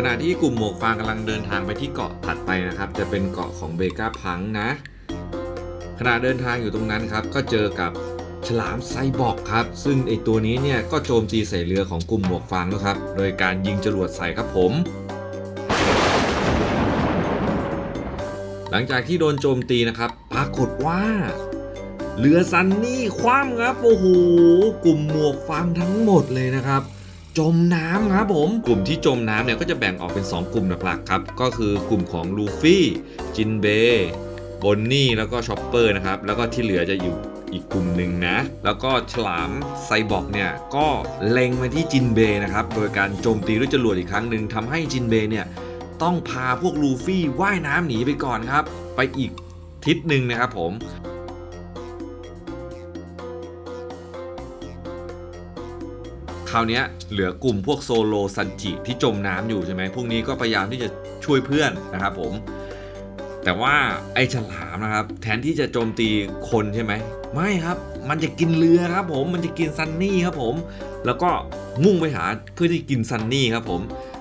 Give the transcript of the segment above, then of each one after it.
ขณะที่กลุ่มหมวกฟางกำลังเดินทางไปที่เกาะถัดไปนะครับ จะเป็นเกาะของเบกาพังนะ ขณะเดินทางอยู่ตรงนั้นครับ ก็เจอกับฉลามไซบอร์กครับ ซึ่งไอตัวนี้เนี่ยก็โจมตีใส่เรือของกลุ่มหมวกฟางนะครับ โดยการยิงจรวดใส่ครับผม หลังจากที่โดนโจมตีนะครับ ปรากฏว่าเรือซันนี่คว่ำครับโอ้โหกลุ่มหมวกฟางทั้งหมดเลยนะครับ จมน้ำครับผมกลุ่มที่จมน้ำเนี่ยก็จะแบ่งออกเป็น 2 กลุ่มหลักๆครับ ก็คือกลุ่มของลูฟี่ จินเบย์บอนนี่แล้วก็ชอปเปอร์นะครับ แล้วก็ที่เหลือจะอยู่อีกกลุ่มหนึ่งนะ แล้วก็ฉลามไซบอร์กเนี่ย ก็เล็งมาที่จินเบย์นะครับ โดยการโจมตีด้วยจรวดอีกครั้งหนึ่งทำให้จินเบย์เนี่ย ต้องพาพวกลูฟี่ว่ายน้ำหนีไปก่อนครับ ไปอีกทิศหนึ่งนะครับผม คราวนี้เหลือกลุ่มพวกโซโลซันจิที่จมน้ำอยู่ใช่ไหมพวกนี้ก็พยายามที่จะช่วยเพื่อนนะครับผม แต่ว่าไอ้ฉลามนะครับ แทนที่จะโจมตีคนใช่ไหมไม่ครับ มันจะกินเรือครับผมมันจะกินซันนี่ครับผม แล้วก็มุ่งไปหาเพื่อที่กินซันนี่ครับผม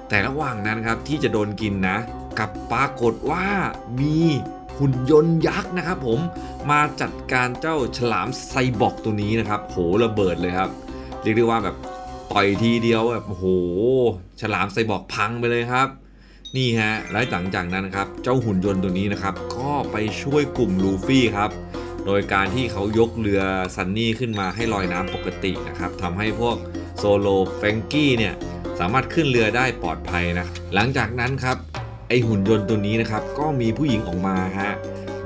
แต่ระหว่างนั้นครับที่จะโดนกินนะกับปรากฏว่ามีหุ่นยนต์ยักษ์นะครับผมมาจัดการเจ้าฉลามไซบอร์กตัวนี้นะครับ โหระเบิดเลยครับ เรียกได้ว่าแบบ ต่อยทีเดียวแบบโอ้โห ฉลามไซบอร์กพังไปเลยครับ นี่ฮะและหลังจากนั้นครับ เจ้าหุ่นยนต์ตัวนี้นะครับ ก็ไปช่วยกลุ่มลูฟี่ครับ โดยการที่เขายกเรือซันนี่ขึ้นมาให้ลอยน้ำปกตินะครับทำให้พวกโซโลแฟงกี้เนี่ยสามารถขึ้นเรือได้ปลอดภัยนะ หลังจากนั้นครับ ไอหุ่นยนต์ตัวนี้นะครับ ก็มีผู้หญิงออกมาฮะ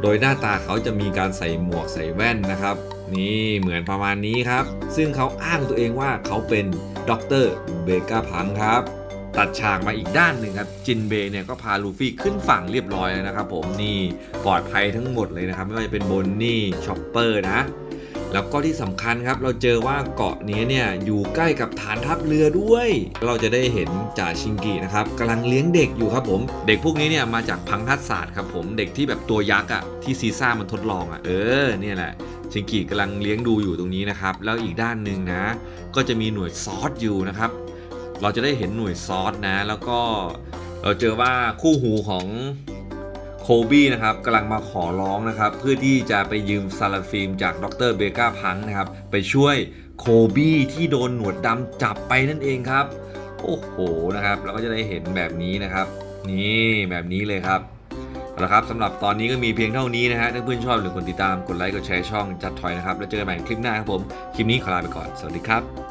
โดยหน้าตาเขาจะมีการใส่หมวกใส่แว่นนะครับ นี่เหมือนประมาณนี้ครับ ซึ่งเขาอ้างตัวเองว่าเขาเป็นด็อกเตอร์เบกาพังครับตัดฉากมาอีกด้านหนึ่งครับ จินเบย์เนี่ยก็พาลูฟี่ขึ้นฝั่งเรียบร้อยแล้วนะครับผมนี่ปลอดภัยทั้งหมดเลยนะครับ ไม่ว่าจะเป็นบนนี่ช็อปเปอร์นะ แล้วก็ที่สำคัญครับเราเจอว่าเกาะนี้เนี่ยอยู่ใกล้กับฐานทัพเรือด้วย เราจะได้เห็นจ่าชิงกินะครับกำลังเลี้ยงเด็กอยู่ครับผม เด็กพวกนี้เนี่ยมาจากพังคัสศาสตร์ครับผมเด็กที่แบบตัวยักษ์อะ่ะที่ซีซ่ามันทดลองอะ่ะเออเนี่ยแหละชิงกิกำลังเลี้ยงดูอยู่ตรงนี้นะครับแล้วอีกด้านหนึ่งนะ ก็จะมีหน่วยซอสอยู่นะครับ เราจะได้เห็นหน่วยซอสนะ แล้วก็เราเจอว่าคู่หูของ บี้นะครับกำลังมาขอร้องนะครับเพื่อที่จะไปยืมซาลาฟิล์มจากดรเบกาพังนะครับไปช่วยโคบี้ที่โดนหนวดดำจับไปนั่นเองครับ โอ้โหนะครับเราก็จะได้เห็นแบบนี้นะครับ นี่แบบนี้เลยครับเอาละครับสำหรับตอนนี้ก็มีเพียงเท่านี้นะฮะถ้าเพื่อนชอบหรือกดติดตามกดไลค์กดแชร์ช่องจัดถอยนะครับแล้วเจอกันใหม่คลิปหน้าครับผมคลิปนี้ขอลาไปก่อนสวัสดีครับ